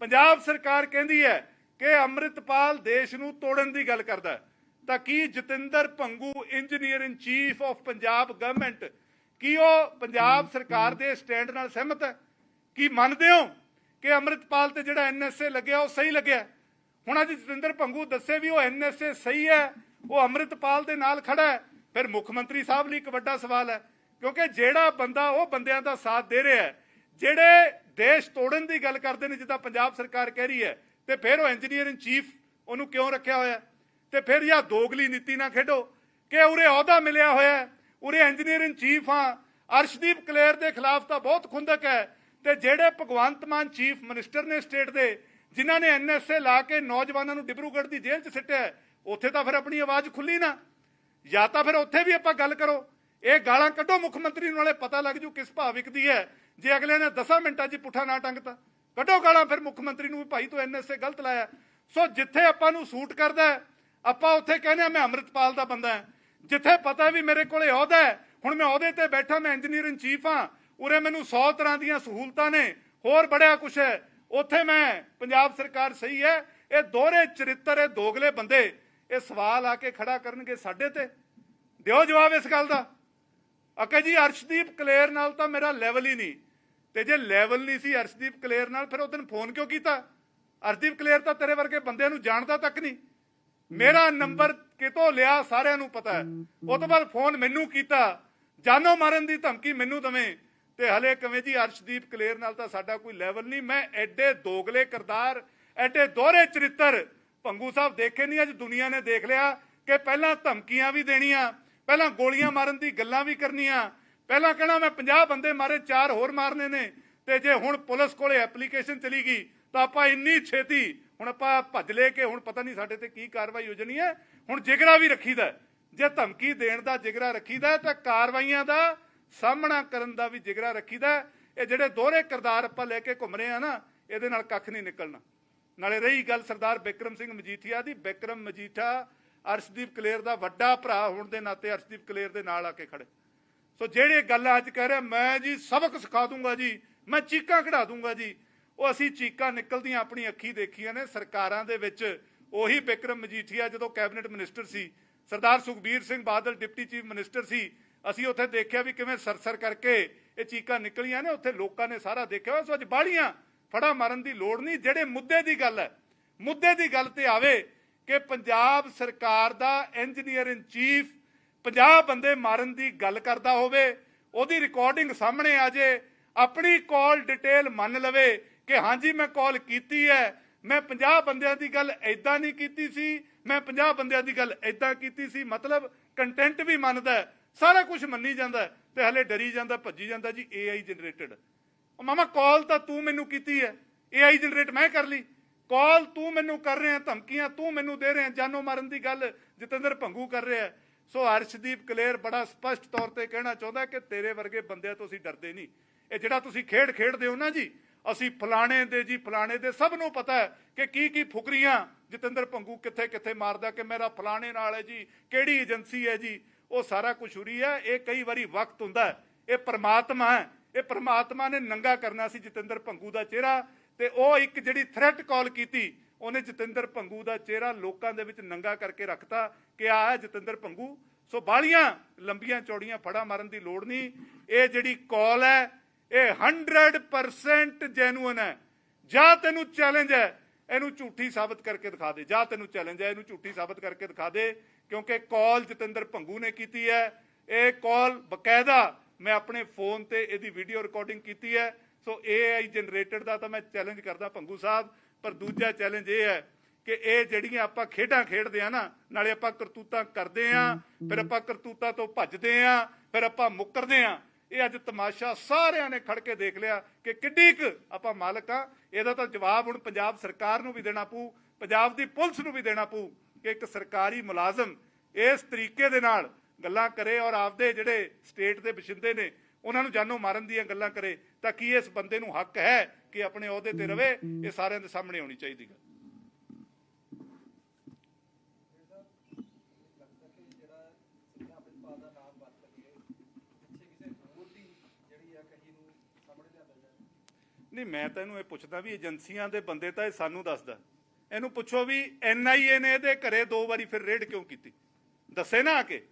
A: ਪੰਜਾਬ ਸਰਕਾਰ ਕਹਿੰਦੀ ਹੈ ਕਿ ਅੰਮ੍ਰਿਤਪਾਲ ਦੇਸ਼ ਨੂੰ ਤੋੜਨ ਦੀ ਗੱਲ ਕਰਦਾ ਹੈ। ਤਾਂ ਕੀ Jatinder Bhangu engineer in chief of Punjab government ਕੀ ਉਹ ਪੰਜਾਬ ਸਰਕਾਰ ਦੇ ਸਟੈਂਡ ਨਾਲ ਸਹਿਮਤ ਹੈ? ਕੀ ਮੰਨਦੇ ਹੋ ਕਿ ਅੰਮ੍ਰਿਤਪਾਲ ਤੇ ਜਿਹੜਾ ਐਨਐਸਏ ਲੱਗਿਆ, ਉਹ ਸਹੀ ਲੱਗਿਆ? ਹੁਣ ਅੱਜ ਜਤਿੰਦਰ ਭੰਗੂ ਦੱਸੇ ਵੀ ਉਹ ਐਨਐਸਏ ਸਹੀ ਹੈ, ਉਹ ਅੰਮ੍ਰਿਤਪਾਲ ਦੇ ਨਾਲ ਖੜਾ ਹੈ। ਫਿਰ ਮੁੱਖ ਮੰਤਰੀ ਸਾਹਿਬ ਲਈ ਇੱਕ ਵੱਡਾ ਸਵਾਲ ਹੈ, ਕਿਉਂਕਿ ਜਿਹੜਾ ਬੰਦਾ ਉਹ ਬੰਦਿਆਂ ਦਾ ਸਾਥ ਦੇ ਰਿਹਾ ਹੈ, ਜਿਹੜੇ ਦੇਸ਼ ਤੋੜਨ ਦੀ ਗੱਲ ਕਰਦੇ ਨੇ, ਜਿੱਦਾਂ ਪੰਜਾਬ ਸਰਕਾਰ ਕਹਿ ਰਹੀ ਹੈ, ਤੇ ਫਿਰ ਉਹ ਇੰਜੀਨੀਅਰ ਇਨ ਚੀਫ ਉਹਨੂੰ ਕਿਉਂ ਰੱਖਿਆ ਹੋਇਆ ਤੇ ਫਿਰ ਜਾਂ ਦੋਗਲੀ ਨੀਤੀ ਨਾ ਖੇਡੋ। ਕਿ ਉਰੇ ਅਹੁਦਾ ਮਿਲਿਆ ਹੋਇਆ ਉਰੇ ਇੰਜੀਨੀਅਰ ਇਨ ਚੀਫ ਹਾਂ। ਅਰਸ਼ਦੀਪ ਕਲੇਰ ਦੇ ਖਿਲਾਫ ਤਾਂ ਬਹੁਤ ਖੁੰਦਕ ਹੈ। ਤੇ ਜਿਹੜੇ ਭਗਵੰਤ ਮਾਨ ਚੀਫ ਮਿਨਿਸਟਰ ਨੇ ਸਟੇਟ ਦੇ, ਜਿਨ੍ਹਾਂ ਨੇ ਐਨਐਸਏ ਲਾ ਕੇ ਨੌਜਵਾਨਾਂ ਨੂੰ ਡਿਬਰੂਗੜ੍ਹ ਦੀ ਜੇਲ੍ਹ 'ਚ ਸਿੱਟਿਆ ਉੱਥੇ ਤਾਂ ਫਿਰ ਆਪਣੀ ਆਵਾਜ਼ ਖੁੱਲੀ ਨਾ। ਜਾਂ ਤਾਂ ਫਿਰ ਉੱਥੇ ਵੀ ਆਪਾਂ ਗੱਲ ਕਰੋ। ਇਹ ਗਾਲਾਂ ਕੱਢੋ, ਮੁੱਖ ਮੰਤਰੀ ਨੂੰ ਨਾਲੇ ਪਤਾ ਲੱਗ ਜੂ ਕਿਸ ਭਾਵਿਕ ਦੀ ਹੈ। ਜੇ ਅਗਲੇ ਨੇ 10 ਮਿੰਟਾਂ 'ਚ ਪੁੱਠਾ ਨਾ ਟੰਗਤਾ ਕੱਢੋ ਗਾਲਾਂ ਫਿਰ ਮੁੱਖ ਮੰਤਰੀ ਨੂੰ ਵੀ ਭਾਈ ਤੂੰ ਐਨਐਸਏ ਗਲਤ ਲਾਇਆ। ਸੋ ਜਿੱਥੇ ਆਪਾਂ ਨੂੰ ਸੂਟ ਕਰਦਾ ਆਪਾਂ ਉੱਥੇ ਕਹਿੰਦੇ ਆ, ਮੈਂ ਅੰਮ੍ਰਿਤਪਾਲ ਦਾ ਬੰਦਾ ਹਾਂ। ਜਿੱਥੇ ਪਤਾ ਵੀ ਮੇਰੇ ਕੋਲੇ ਅਹੁਦਾ ਹੈ, ਹੁਣ ਮੈਂ ਅਹੁਦੇ ਤੇ ਬੈਠਾ, ਮੈਂ ਇੰਜੀਨੀਅਰ ਇਨ ਚੀਫ ਹਾਂ। ਉਰੇ ਮੈਨੂੰ 100 ਤਰ੍ਹਾਂ ਦੀਆਂ ਸਹੂਲਤਾਂ ਨੇ, ਹੋਰ ਬੜਿਆ ਕੁਛ ਹੈ। ਉੱਥੇ ਮੈਂ ਪੰਜਾਬ ਸਰਕਾਰ ਸਹੀ ਹੈ। ਇਹ ਦੋਹਰੇ ਚਰਿੱਤਰ, ਇਹ ਦੋਗਲੇ ਬੰਦੇ, ਇਹ ਸਵਾਲ ਆ ਕੇ ਖੜਾ ਕਰਨਗੇ ਸਾਡੇ ਤੇ। ਦਿਓ ਜਵਾਬ ਇਸ ਗੱਲ ਦਾ। ਅਕੇ ਜੀ, ਅਰਸ਼ਦੀਪ ਕਲੇਰ ਨਾਲ ਤਾਂ ਮੇਰਾ ਲੈਵਲ ਹੀ ਨਹੀਂ। ਤੇ ਜੇ ਲੈਵਲ ਨਹੀਂ ਸੀ ਅਰਸ਼ਦੀਪ ਕਲੇਰ ਨਾਲ, ਫਿਰ ਉਹ ਦਿਨ ਫੋਨ ਕਿਉਂ ਕੀਤਾ? ਅਰਸ਼ਦੀਪ ਕਲੇਰ ਤਾਂ ਤੇਰੇ ਵਰਗੇ ਬੰਦਿਆਂ ਨੂੰ ਜਾਣਦਾ ਤੱਕ ਨਹੀਂ। ਮੇਰਾ ਨੰਬਰ ਕਿਤੋਂ ਲਿਆ ਸਾਰਿਆਂ ਨੂੰ ਪਤਾ ਹੈ। ਉਹ ਤੋਂ ਬਾਅਦ ਫੋਨ ਮੈਨੂੰ ਕੀਤਾ। ਜਾਨੋਂ ਮਾਰਨ ਦੀ ਧਮਕੀ ਮੈਨੂੰ ਦਵੇਂ। ਤੇ ਹਲੇ ਕਿਵੇਂ ਜੀ ਅਰਸ਼ਦੀਪ ਕਲੇਰ ਨਾਲ ਤਾਂ ਸਾਡਾ ਕੋਈ ਲੈਵਲ ਨਹੀਂ। ਮੈਂ ਐਡੇ ਦੋਗਲੇ ਕਰਦਾਰ, ਐਡੇ ਦੋਹਰੇ ਚਰਿੱਤਰ ਪੰਗੂ ਸਾਹਿਬ ਦੇਖੇ ਨਹੀਂ, ਅੱਜ ਦੁਨੀਆ ਨੇ ਦੇਖ ਲਿਆ ਕਿ ਪਹਿਲਾਂ ਧਮਕੀਆਂ ਵੀ ਦੇਣੀਆਂ, ਪਹਿਲਾਂ ਗੋਲੀਆਂ ਮਾਰਨ ਦੀ ਗੱਲਾਂ ਵੀ ਕਰਨੀਆਂ। ਪਹਿਲਾਂ ਕਹਿਣਾ ਮੈਂ 50 ਬੰਦੇ ਮਾਰੇ, ਚਾਰ ਹੋਰ ਮਾਰਨੇ ਨੇ। ਤੇ ਜੇ ਹੁਣ ਪੁਲਿਸ ਕੋਲੇ ਐਪਲੀਕੇਸ਼ਨ ਚਲੀ ਗਈ, ਤਾਂ ਆਪਾਂ ਇੰਨੀ ਛੇਤੀ ਹੁਣ ਆਪਾਂ ਭੱਜ ਲੈ ਕੇ ਹੁਣ ਪਤਾ ਨਹੀਂ ਸਾਡੇ ਤੇ ਕੀ ਕਾਰਵਾਈ ਹੋ ਜਾਣੀ ਹੈ। ਹੁਣ ਜਿਗਰਾ ਵੀ ਰੱਖੀਦਾ ਹੈ। ਜੇ ਧਮਕੀ ਦੇਣ ਦਾ ਜਿਗਰਾ ਰੱਖੀਦਾ ਤਾਂ ਕਾਰਵਾਈਆਂ ਦਾ ਸਾਹਮਣਾ ਕਰਨ ਦਾ ਵੀ ਜਿਗਰਾ ਰੱਖੀਦਾ ਹੈ। ਇਹ ਜਿਹੜੇ ਦੋਹਰੇ ਕਿਰਦਾਰ ਆਪਾਂ ਲੈ ਕੇ ਘੁੰਮ ਰਹੇ ਆ ਨਾ, ਇਹਦੇ ਨਾਲ ਕੱਖ ਨਹੀਂ ਨਿਕਲਣਾ। ਨਾਲੇ ਰਹੀ ਗੱਲ ਸਰਦਾਰ ਬਿਕਰਮ ਸਿੰਘ ਮਜੀਠੀਆ ਦੀ। ਬਿਕਰਮ ਮਜੀਠਾ ਅਰਸ਼ਦੀਪ ਕਲੇਰ ਦਾ ਵੱਡਾ ਭਰਾ ਹੋਣ ਦੇ ਨਾਤੇ ਅਰਸ਼ਦੀਪ ਕਲੇਰ ਦੇ ਨਾਲ ਆ ਕੇ ਖੜੇ। ਸੋ ਜਿਹੜੇ ਗੱਲਾਂ ਅੱਜ ਕਹਿ ਰਿਹਾ, ਮੈਂ ਜੀ ਸਬਕ ਸਿਖਾ ਦੂੰਗਾ ਜੀ, ਮੈਂ ਚੀਕਾਂ ਕਢਾ ਦੂੰਗਾ ਜੀ। ਉਹ ਅਸੀਂ ਚੀਕਾਂ ਨਿਕਲਦੀਆਂ ਆਪਣੀ ਅੱਖੀ ਦੇਖੀਆਂ ਨੇ। ਸਰਕਾਰਾਂ ਦੇ ਵਿੱਚ ਉਹੀ ਬਿਕਰਮ ਮਜੀਠੀਆ ਜਦੋਂ ਕੈਬਨਿਟ ਮਿਨਿਸਟਰ ਸੀ, Sardar Sukhbir Singh Badal deputy chief minister ਸੀ, ਅਸੀਂ ਉੱਥੇ ਦੇਖਿਆ ਵੀ ਕਿਵੇਂ ਸਰਸਰ ਕਰਕੇ ਇਹ ਚੀਕਾਂ ਨਿਕਲੀਆਂ ਨੇ। ਉੱਥੇ ਲੋਕਾਂ ਨੇ ਸਾਰਾ ਦੇਖਿਆ ਹੋਇਆ। ਸੋ ਬਾੜੀਆਂ ਫੜਾ ਮਾਰਨ ਦੀ ਲੋੜ ਨਹੀਂ। ਜਿਹੜੇ ਮੁੱਦੇ ਦੀ ਗੱਲ ਹੈ, ਮੁੱਦੇ ਦੀ ਗੱਲ ਤੇ ਆਵੇ ਕਿ ਪੰਜਾਬ ਸਰਕਾਰ ਦਾ ਇੰਜੀਨੀਅਰ ਇਨ ਚੀਫ 50 ਬੰਦੇ ਮਾਰਨ ਦੀ ਗੱਲ ਕਰਦਾ ਹੋਵੇ, ਉਹਦੀ ਰਿਕਾਰਡਿੰਗ ਸਾਹਮਣੇ ਆ ਜੇ, ਆਪਣੀ ਕਾਲ ਡਿਟੇਲ ਮੰਨ ਲਵੇ ਕਿ ਹਾਂਜੀ, ਮੈਂ ਕਾਲ ਕੀਤੀ ਹੈ। ਮੈਂ 50 ਬੰਦਿਆਂ ਦੀ ਗੱਲ ਐਦਾਂ ਨਹੀਂ ਕੀਤੀ ਸੀ। ਮੈਂ 50 ਬੰਦਿਆਂ ਦੀ ਗੱਲ ਐਦਾਂ ਕੀਤੀ ਸੀ। ਮਤਲਬ ਕੰਟੈਂਟ ਵੀ ਮੰਨਦਾ ਸਾਰਾ ਕੁਝ ਮੰਨੀ ਜਾਂਦਾ ਤੇ ਹਲੇ ਡਰੀ ਜਾਂਦਾ, ਭੱਜੀ ਜਾਂਦਾ ਜੀ AI ਜਨਰੇਟਡ ਉਹ ਮਾਮਾ ਕਾਲ ਤਾਂ ਤੂੰ ਮੈਨੂੰ ਕੀਤੀ ਹੈ। AI ਜਨਰੇਟ ਮੈਂ ਕਰ ਲਈ। ਕਾਲ ਤੂੰ ਮੈਨੂੰ ਕਰ ਰਿਹਾ, ਧਮਕੀਆਂ ਤੂੰ ਮੈਨੂੰ ਦੇ ਰਿਹਾ, ਜਾਨੋਂ ਮਾਰਨ ਦੀ ਗੱਲ ਜਤਿੰਦਰ ਭੰਗੂ ਕਰ ਰਿਹਾ ਸੋ ਹਰਸ਼ਦੀਪ ਕਲੇਰ ਬੜਾ ਸਪਸ਼ਟ ਤੌਰ ਤੇ ਕਹਿਣਾ ਚਾਹੁੰਦਾ ਕਿ ਤੇਰੇ ਵਰਗੇ ਬੰਦਿਆਂ ਤੋਂ ਅਸੀਂ ਡਰਦੇ ਨਹੀਂ। ਇਹ ਜਿਹੜਾ ਤੁਸੀਂ ਖੇਡ ਖੇਡਦੇ ਹੋ ਨਾ ਜੀ ਅਸੀਂ ਫਲਾਣੇ ਦੇ ਜੀ, ਫਲਾਣੇ ਦੇ ਸਭ ਨੂੰ ਪਤਾ ਹੈ ਕਿ ਕੀ ਕੀ ਫੁਕਰੀਆਂ ਜਤਿੰਦਰ ਪੰਗੂ ਕਿੱਥੇ ਕਿੱਥੇ ਮਾਰਦਾ ਕਿ ਮੇਰਾ ਫਲਾਣੇ ਨਾਲ ਹੈ ਜੀ, ਕਿਹੜੀ ਏਜੰਸੀ ਹੈ ਜੀ, ਉਹ ਸਾਰਾ ਕੁਝ ਉਰੀ ਹੈ। ਇਹ ਕਈ ਵਾਰੀ ਵਕਤ ਹੁੰਦਾ ਇਹ ਪਰਮਾਤਮਾ ਹੈ। ਇਹ ਪਰਮਾਤਮਾ ਨੇ ਨੰਗਾ ਕਰਨਾ ਸੀ ਜਤਿੰਦਰ ਪੰਗੂ ਦਾ ਚਿਹਰਾ ਤੇ ਉਹ ਇੱਕ ਜਿਹੜੀ ਥ੍ਰੈਟ ਕਾਲ ਕੀਤੀ, ਉਹਨੇ ਜਤਿੰਦਰ ਪੰਗੂ ਦਾ ਚਿਹਰਾ ਲੋਕਾਂ ਦੇ ਵਿੱਚ ਨੰਗਾ ਕਰਕੇ ਰੱਖਤਾ ਕਿ ਆ ਹੈ ਜਤਿੰਦਰ ਪੰਗੂ ਸੋ ਬਾਲੀਆਂ ਲੰਬੀਆਂ ਚੌੜੀਆਂ ਫੜਾ ਮਾਰਨ ਦੀ ਲੋੜ ਨਹੀਂ। ਇਹ ਜਿਹੜੀ ਕਾਲ ਹੈ ਇਹ 100% ਜੈਨੂਇਨ ਹੈ। ਜਾਂ ਤੈਨੂੰ ਚੈਲੰਜ ਹੈ, ਇਹਨੂੰ ਝੂਠੀ ਸਾਬਤ ਕਰਕੇ ਦਿਖਾ ਦੇ। ਜਾਂ ਤੈਨੂੰ ਚੈਲੰਜ ਹੈ, ਇਹਨੂੰ ਝੂਠੀ ਸਾਬਤ ਕਰਕੇ ਦਿਖਾ ਦੇ, ਕਿਉਂਕਿ ਕਾਲ ਜਤਿੰਦਰ ਭੰਗੂ ਨੇ ਕੀਤੀ ਹੈ। ਇਹ ਕਾਲ ਬਕਾਇਦਾ ਮੈਂ ਆਪਣੇ ਫੋਨ ਤੇ ਇਹਦੀ ਵੀਡੀਓ ਰਿਕਾਰਡਿੰਗ ਕੀਤੀ ਹੈ। ਸੋ AI ਜਨਰੇਟਡ ਦਾ ਤਾਂ ਮੈਂ ਚੈਲੰਜ ਕਰਦਾ ਭੰਗੂ ਸਾਹਿਬ, ਪਰ ਦੂਜਾ ਚੈਲੰਜ ਇਹ ਹੈ ਕਿ ਇਹ ਜਿਹੜੀਆਂ ਆਪਾਂ ਖੇਡਾਂ ਖੇਡਦੇ ਆ ਨਾ, ਨਾਲੇ ਆਪਾਂ ਕਰਤੂਤਾਂ ਕਰਦੇ ਆ, ਫਿਰ ਆਪਾਂ ਕਰਤੂਤਾਂ ਤੋਂ ਭੱਜਦੇ ਆ, ਫਿਰ ਆਪਾਂ ਮੁੱਕਰਦੇ ਆ। ਇਹ ਅੱਜ ਤਮਾਸ਼ਾ ਸਾਰਿਆਂ ਨੇ ਖੜ ਕੇ ਦੇਖ ਲਿਆ ਕਿ ਕਿੱਡੀ ਕੁ ਆਪਾਂ ਮਾਲਕ ਆ। ਇਹਦਾ ਤਾਂ ਜਵਾਬ ਹੁਣ ਪੰਜਾਬ ਸਰਕਾਰ ਨੂੰ ਵੀ ਦੇਣਾ ਪਊ ਪੰਜਾਬ ਦੀ ਪੁਲਿਸ ਨੂੰ ਵੀ ਦੇਣਾ ਪਊ ਕਿ ਇੱਕ ਸਰਕਾਰੀ ਮੁਲਾਜ਼ਮ ਇਸ ਤਰੀਕੇ ਦੇ ਨਾਲ ਗੱਲਾਂ ਕਰੇ ਔਰ ਆਪਦੇ ਜਿਹੜੇ ਸਟੇਟ ਦੇ ਬਸ਼ਿੰਦੇ ਨੇ ਉਹਨਾਂ ਨੂੰ ਜਾਨੋਂ ਮਾਰਨ ਦੀਆਂ ਗੱਲਾਂ ਕਰੇ ਤਾਂ ਕੀ ਇਸ ਬੰਦੇ ਨੂੰ ਹੱਕ ਹੈ ਕਿ ਆਪਣੇ ਅਹੁਦੇ ਤੇ ਰਵੇ? ਇਹ ਸਾਰਿਆਂ ਦੇ ਸਾਹਮਣੇ ਆਉਣੀ ਚਾਹੀਦੀ ਗੱਲ
D: ਲੱਗਦਾ ਕਿ ਜਿਹੜਾ ਸਿੱਧਾ ਅੰਮ੍ਰਿਤਪਾਲ ਦਾ ਨਾਮ ਵਰਤ ਕੇ ਪਿੱਛੇ ਕਿਸੇ ਹੋਰ ਦੀ ਜਿਹੜੀ ਆ ਕਹੀ ਨੂੰ ਸਾਹਮਣੇ ਲਿਆਂਦਾ ਜਾਵੇ
A: ਨਹੀਂ, ਮੈਂ ਤਾਂ ਇਹਨੂੰ ਇਹ ਪੁੱਛਦਾ ਵੀ ਏਜੰਸੀਆਂ ਦੇ ਬੰਦੇ ਤਾਂ ਇਹ ਸਾਨੂੰ ਦੱਸਦਾ। ਇਹਨੂੰ ਪੁੱਛੋ ਵੀ ਐਨਆਈਏ ਨੇ ਇਹਦੇ ਘਰੇ ਦੋ ਵਾਰੀ ਫਿਰ ਰੇਡ ਕਿਉਂ ਕੀਤੀ? ਦੱਸੇ ਨਾ ਆ ਕੇ।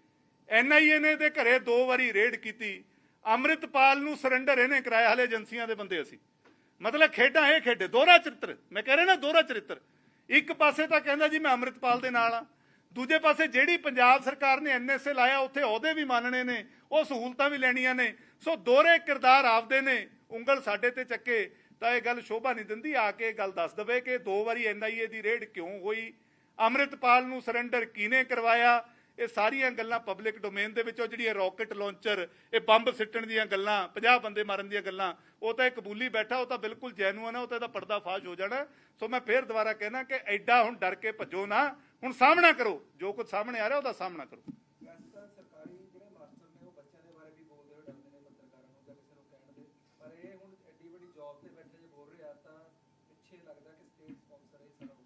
A: ਐਨਆਈਏ ਨੇ ਇਹਦੇ ਘਰੇ ਦੋ ਵਾਰੀ ਰੇਡ ਕੀਤੀ। ਅੰਮ੍ਰਿਤਪਾਲ ਨੂੰ ਸਰੈਂਡਰ ਇਹਨੇ ਕਰਾਇਆ ਹਲੇ ਏਜੰਸੀਆਂ ਦੇ ਬੰਦੇ ਅਸੀਂ। ਮਤਲਬ ਖੇਡਾਂ ਇਹ ਖੇਡੇ, ਦੋਹਰਾ ਚਰਿੱਤਰ। ਮੈਂ ਕਹਿ ਰਿਹਾ ਨਾ ਦੋਹਰਾ ਚਰਿੱਤਰ। ਇੱਕ ਪਾਸੇ ਤਾਂ ਕਹਿੰਦਾ ਜੀ ਮੈਂ ਅੰਮ੍ਰਿਤਪਾਲ ਦੇ ਨਾਲ ਆ। ਦੂਜੇ ਪਾਸੇ ਜਿਹੜੀ ਪੰਜਾਬ ਸਰਕਾਰ ਨੇ ਐਨਐਸਏ ਲਾਇਆ, ਉੱਥੇ ਅਹੁਦੇ ਵੀ ਮੰਨਣੇ ਨੇ, ਉਹ ਸਹੂਲਤਾਂ ਵੀ ਲੈਣੀਆਂ ਨੇ। ਸੋ ਦੋਹਰੇ ਕਿਰਦਾਰ ਆਪਦੇ ਨੇ। ਉਂਗਲ ਸਾਡੇ ਤੇ ਚੱਕੇ, ਤਾਂ ਇਹ ਗੱਲ ਸ਼ੋਭਾ ਨਹੀਂ ਦਿੰਦੀ। ਆ ਕੇ ਇਹ ਗੱਲ ਦੱਸ ਦਵੇ ਕਿ ਦੋ ਵਾਰੀ ਐਨਆਈਏ ਦੀ ਰੇਡ ਕਿਉਂ ਹੋਈ? ਅੰਮ੍ਰਿਤਪਾਲ ਨੂੰ ਸਰੈਂਡਰ ਕਿਹਨੇ ਕਰਵਾਇਆ? ਇਹ ਸਾਰੀਆਂ ਗੱਲਾਂ ਪਬਲਿਕ ਡੋਮੇਨ ਦੇ ਵਿੱਚੋਂ ਜਿਹੜੀਆਂ ਰਾਕਟ ਲਾਂਚਰ ਇਹ ਬੰਬ ਸਿੱਟਣ ਦੀਆਂ ਗੱਲਾਂ 50 ਬੰਦੇ ਮਾਰਨ ਦੀਆਂ ਗੱਲਾਂ, ਉਹ ਤਾਂ ਇਹ ਕਬੂਲੀ ਬੈਠਾ, ਉਹ ਤਾਂ ਬਿਲਕੁਲ ਜੈਨੂਅਨ ਹੈ ਉਹ ਤਾਂ ਇਹਦਾ ਪਰਦਾ ਫਾਸ਼ ਹੋ ਜਾਣਾ। ਸੋ ਮੈਂ ਫੇਰ ਦੁਬਾਰਾ ਕਹਿਣਾ ਕਿ ਐਡਾ ਹੁਣ ਡਰ ਕੇ ਭੱਜੋ ਨਾ। ਹੁਣ ਸਾਹਮਣਾ ਕਰੋ, ਜੋ ਕੁਝ ਸਾਹਮਣੇ ਆ ਰਿਹਾ, ਉਹਦਾ ਸਾਹਮਣਾ ਕਰੋ
D: ਵੈਸੇ ਤਾਂ ਸਰਕਾਰੀ ਜਿਹੜੇ ਮਾਸਟਰ ਨੇ ਉਹ ਬੱਚਿਆਂ ਦੇ ਬਾਰੇ ਵੀ ਬੋਲਦੇ ਹੋਏ ਡਰਦੇ ਨੇ ਪੱਤਰਕਾਰਾਂ ਨੂੰ ਜਾਂ ਕਿਸੇ ਨੂੰ ਕਹਿਣ ਦੇ ਪਰ ਇਹ ਹੁਣ ਐਡੀ ਵੱਡੀ ਜੌਬ ਤੇ ਬੈਠੇ ਜੇ ਬੋਲ ਰਿਹਾ ਤਾਂ ਪਿੱਛੇ ਲੱਗਦਾ ਕਿ ਸਟੇਟ ਸਪਾਂਸਰ ਹੈ ਸਾਰਾ ਕੁਛ।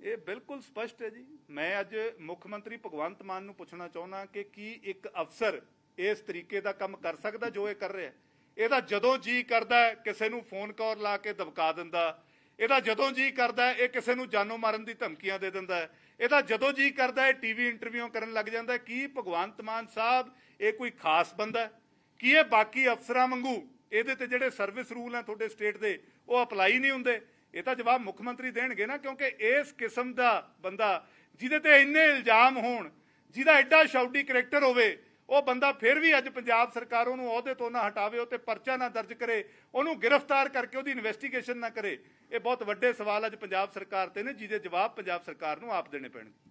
A: ਇਹ ਬਿਲਕੁਲ ਸਪਸ਼ਟ ਹੈ ਜੀ। ਮੈਂ ਅੱਜ ਮੁੱਖ ਮੰਤਰੀ ਭਗਵੰਤ ਮਾਨ ਨੂੰ ਪੁੱਛਣਾ ਚਾਹੁੰਦਾ ਕਿ ਕੀ ਇੱਕ ਅਫਸਰ ਇਸ ਤਰੀਕੇ ਦਾ ਕੰਮ ਕਰ ਸਕਦਾ ਜੋ ਇਹ ਕਰ ਰਿਹਾ ਇਹਦਾ ਜਦੋਂ ਜੀ ਕਰਦਾ ਕਿਸੇ ਨੂੰ ਫੋਨ ਕਾਲ ਲਾ ਕੇ ਦਬਕਾ ਦਿੰਦਾ। ਇਹਦਾ ਜਦੋਂ ਜੀ ਕਰਦਾ ਇਹ ਕਿਸੇ ਨੂੰ ਜਾਨੋਂ ਮਾਰਨ ਦੀ ਧਮਕੀਆਂ ਦੇ ਦਿੰਦਾ ਇਹਦਾ ਜਦੋਂ ਜੀ ਕਰਦਾ ਹੈ ਟੀਵੀ ਇੰਟਰਵਿਊ ਕਰਨ ਲੱਗ ਜਾਂਦਾ ਕੀ ਭਗਵੰਤ ਮਾਨ ਸਾਹਿਬ ਇਹ ਕੋਈ ਖਾਸ ਬੰਦਾ ਕੀ ਇਹ ਬਾਕੀ ਅਫਸਰਾਂ ਵਾਂਗੂ ਇਹਦੇ ਤੇ ਜਿਹੜੇ ਸਰਵਿਸ ਰੂਲ ਆ ਤੁਹਾਡੇ ਸਟੇਟ ਦੇ, ਉਹ ਅਪਲਾਈ ਨਹੀਂ ਹੁੰਦੇ? ਇਹ ਤਾਂ ਜਵਾਬ ਮੁੱਖ ਮੰਤਰੀ ਦੇਣਗੇ ਨਾ, ਕਿਉਂਕਿ ਇਸ ਕਿਸਮ ਦਾ ਬੰਦਾ, ਜਿਹਦੇ ਤੇ ਇੰਨੇ ਇਲਜ਼ਾਮ ਹੋਣ, ਜਿਹਦਾ ਐਡਾ ਸ਼ਾਉਡੀ ਕਰੈਕਟਰ ਹੋਵੇ, ਉਹ ਬੰਦਾ ਫਿਰ ਵੀ ਅੱਜ ਪੰਜਾਬ ਸਰਕਾਰ ਉਹਨੂੰ ਅਹੁਦੇ ਤੋਂ ਨਾ ਹਟਾਵੇ, ਉਹ ਤੇ ਪਰਚਾ ਨਾ ਦਰਜ ਕਰੇ, ਉਹਨੂੰ ਗ੍ਰਿਫਤਾਰ ਕਰਕੇ ਉਹਦੀ ਇਨਵੈਸਟੀਗੇਸ਼ਨ ਨਾ ਕਰੇ, ਇਹ ਬਹੁਤ ਵੱਡੇ ਸਵਾਲ ਅੱਜ ਪੰਜਾਬ ਸਰਕਾਰ ਤੇ ਨੇ, ਜਿਹਦੇ ਜਵਾਬ ਪੰਜਾਬ ਸਰਕਾਰ ਨੂੰ ਆਪ ਦੇਣੇ ਪੈਣਗੇ।